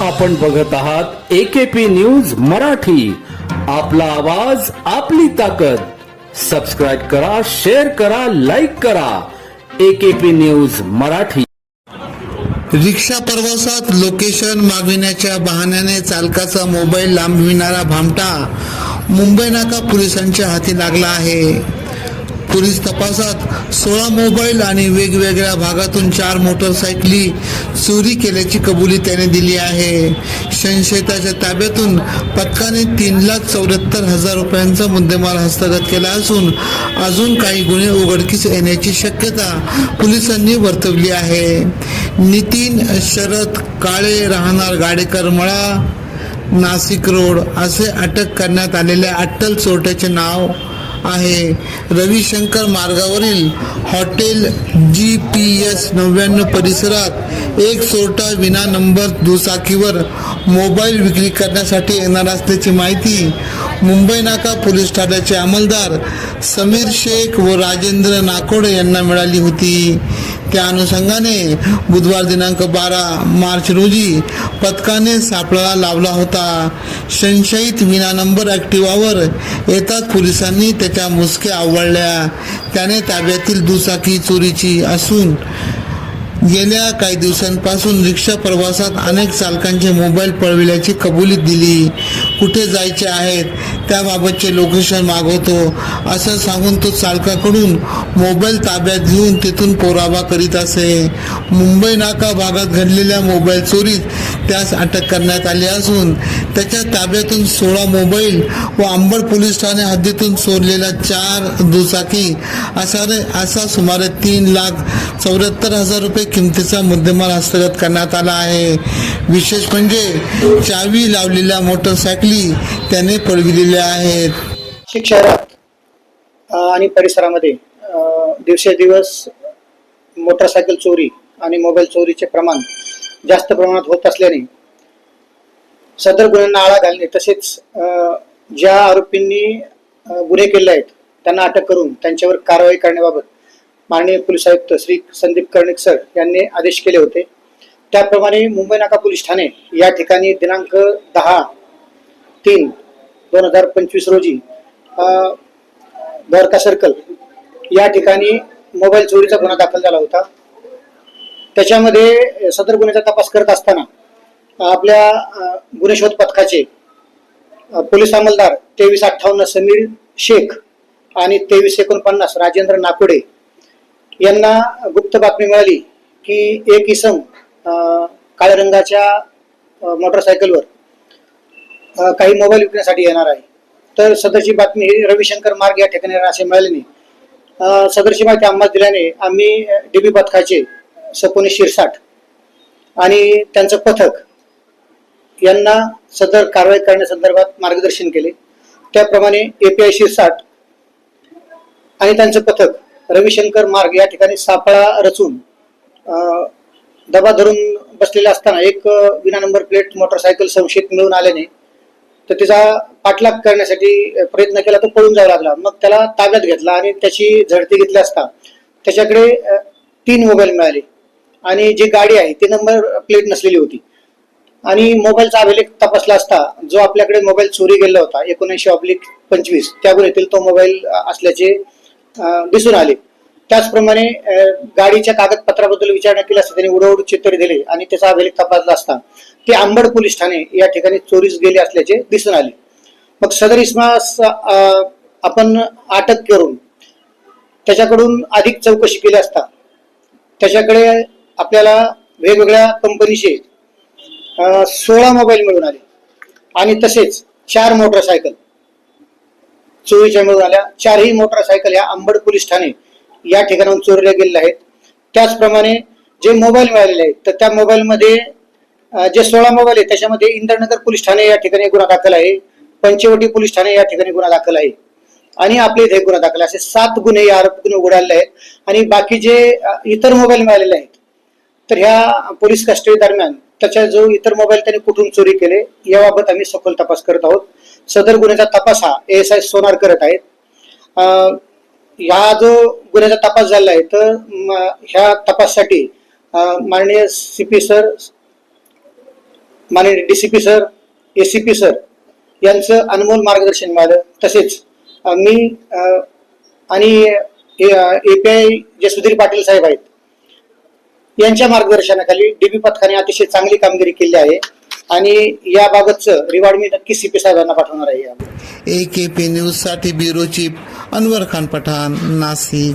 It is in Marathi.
आपण बघत आहात एकेपी न्यूज मराठी. आपला आवाज आपली ताकद. सबस्क्राईब करा शेअर करा लाईक करा. AKP news Marathi. रिक्षा प्रवासात लोकेशन मागविण्याच्या बहाण्याने चालकाचा मोबाईल लांबविणारा भामटा मुंबई नाका पोलिसांच्या हाती लागला आहे. पोलीस तपासात सोळा मोबाईल आणि वेगवेगळ्या भागातून चार मोटरसायकली चोरी केल्याची कबुली त्याने दिली आहे. संशयिताच्या ताब्यातून पथकाने तीन लाख चौऱ्याहत्तर हजार रुपयांचा मुद्देमाल हस्तगत केला असून अजून काही गुन्हे उघडकीस येण्याची शक्यता पोलिसांनी वर्तवली आहे. नितीन शरद काळे राहणार गाडेकर मळा नाशिक रोड असे अटक करण्यात आलेल्या अट्टल चोरट्याचे नाव आहे. रविशंकर मार्गावरील हॉटेल जी पी एस नव्याण्णव परिसरात एक चोरटा विना नंबर दुचाकीवर मोबाईल विक्री करण्यासाठी येणार असल्याची माहिती मुंबई नाका पोलीस ठाण्याचे अंमलदार समीर शेख व राजेंद्र नाकोडे यांना मिळाली होती. त्या अनुषंगाने बुधवार दिनांक बारा मार्च रोजी पथकाने सापळा लावला होता. संशयित विना नंबर ॲक्टिवावर येतात पोलिसांनी त्याच्या मुसक्या आवडल्या त्याने ताब्यातील दुचाकी चोरीची असून गेल्या काही दिवसांपासून रिक्षा प्रवासात अनेक चालकांचे मोबाईल पळविल्याची कबुली दिली. कुठे जायचे आहेत? त्याबाबतचे लोकेशन मागवतो. असं सांगून तो चालकाकडून मोबाईल ताब्यात घेऊन तिथून पोरावा करीत असे. मुंबई नाका भागात घडलेल्या मोबाईल चोरीत त्यास अटक करण्यात आली असून त्याच्या ताब्यातून सोळा मोबाईल व अंबड पोलीस ठाणे हद्दीतून चोरलेल्या चार दुचाकी असा असा सुमारे तीन लाख चौऱ्याहत्तर हजार रुपये किमतीचा मुद्देमाल हस्तगत करण्यात आला आहे. विशेष म्हणजे चावी लावलेल्या मोटरसायकली त्याने पळविलेल्या आहेत. नाशिक शहरात आणि परिसरामध्ये दिवसेदिवस मोटरसायकल चोरी आणि मोबाईल चोरीचे प्रमाण जास्त प्रमाणात होत असल्याने सदर गुन्ह्यांना आळा घालणे तसेच ज्या आरोपींनी गुन्हे केले आहेत त्यांना अटक करून त्यांच्यावर कारवाई करण्याबाबत माननीय पोलीस आयुक्त श्री संदीप कर्णिक सर यांनी आदेश केले होते. त्याप्रमाणे मुंबई नाका पोलीस ठाणे या ठिकाणी दिनांक दहा तीन दोन हजार पंचवीस रोजी द्वारका सर्कल या ठिकाणी मोबाईल चोरीचा गुन्हा दाखल झाला होता. त्याच्यामध्ये सदर गुन्ह्याचा तपास करत असताना आपल्या अ, गुन्हे शोध पथकाचे पोलीस अंमलदार तेवीस अठ्ठावन्न समीर शेख आणि तेवीस एकोणपन्नास राजेंद्र नाकुडे यांना गुप्त बातमी मिळाली की एक इसम काळ्या रंगाच्या मोटरसायकलवर काही मोबाईल विकण्यासाठी येणार आहे. तर सदरची बातमी ही रविशंकर मार्ग या ठिकाणी असे मिळाल्याने सदरची माहिती आम्हाला दिल्याने आम्ही डीबी पथकाचे सपोनी शिरसाट आणि त्यांचं पथक यांना सदर कारवाई करण्यासंदर्भात मार्गदर्शन केले. त्याप्रमाणे एपीआय शिरसाट आणि त्यांचं पथक रविशंकर मार्ग या ठिकाणी सापळा रचून दबा धरून बसलेला असताना एक विना नंबर प्लेट मोटरसायकल संशयित मिळून आल्याने तर तिचा पाठलाग करण्यासाठी प्रयत्न केला तो पळून जाऊ लागला. मग त्याला ताब्यात घेतला आणि त्याची झडती घेतली असता त्याच्याकडे तीन मोबाईल मिळाले आणि जी गाडी आहे ती नंबर प्लेट नसलेली होती. आणि मोबाईलचा अभिलेख तपासला असता जो आपल्याकडे मोबाईल चोरी गेला होता एकोणऐंशी ऑब्लिक पंचवीस त्या गुन्ह्यातील तो मोबाईल असल्याचे दिसून आले. त्याचप्रमाणे गाडीच्या कागदपत्राबद्दल विचारणा केली असता त्यांनी उडवडू चित्तरे दिले आणि त्याचा अभिलेख तपासला असता. ते आंबड पोलीस ठाणे या ठिकाणी चोरीस गेले असल्याचे दिसून आले. मग सदर इस्मास अ, आपण अटक करून त्याच्याकडून अधिक चौकशी केली असता त्याच्याकडे आपल्याला वेगवेगळ्या कंपनीचे सोळा मोबाईल मिळून आले. आणि तसेच चार मोटरसायकल. चोवीच्या मिळून आल्या. चारही मोटरसायकल ह्या अंबड पोलीस ठाणे या ठिकाणाहून चोरल्या गेलेल्या आहेत. त्याचप्रमाणे जे मोबाईल मिळालेले आहेत तर त्या मोबाईलमध्ये जे सोळा मोबाईल आहेत त्याच्यामध्ये इंद्रनगर पोलीस ठाणे या ठिकाणी गुन्हा दाखल आहे. पंचवटी पोलीस ठाणे या ठिकाणी गुन्हा दाखल आहे. आणि आपले इथे गुन्हा दाखल आहे. असे सात गुन्हे या आरोप गुन्हे उघडालेले आहेत. आणि बाकी जे इतर मोबाईल मिळालेले आहेत तर ह्या पोलीस कस्टडी दरम्यान त्याच्या जो इतर मोबाईल त्यांनी कुठून चोरी केले याबाबत आम्ही सखोल तपास करत आहोत. सदर गुन्ह्याचा तपास हा एस आय सोनार करत आहेत. ह्या जो गुन्ह्याचा तपास झाला आहे तर ह्या तपासासाठी माननीय सी पी सर माननीय D C P sir A C P sir यांचं अनमोल मार्गदर्शन मिळालं. तसेच मी आणि ए पी आय जे सुधीर पाटील साहेब आहेत यांच्या मार्गदर्शनाखाली डीबी पथकाने अतिशय चांगली कामगिरी केली आहे. आणि याबाबतचं रिवॉर्ड मी नक्की सीपी साहेबांना पाठवणार आहे ए के पी न्यूजसाठी ब्युरो चीफ अनवर खान पठाण नाशिक.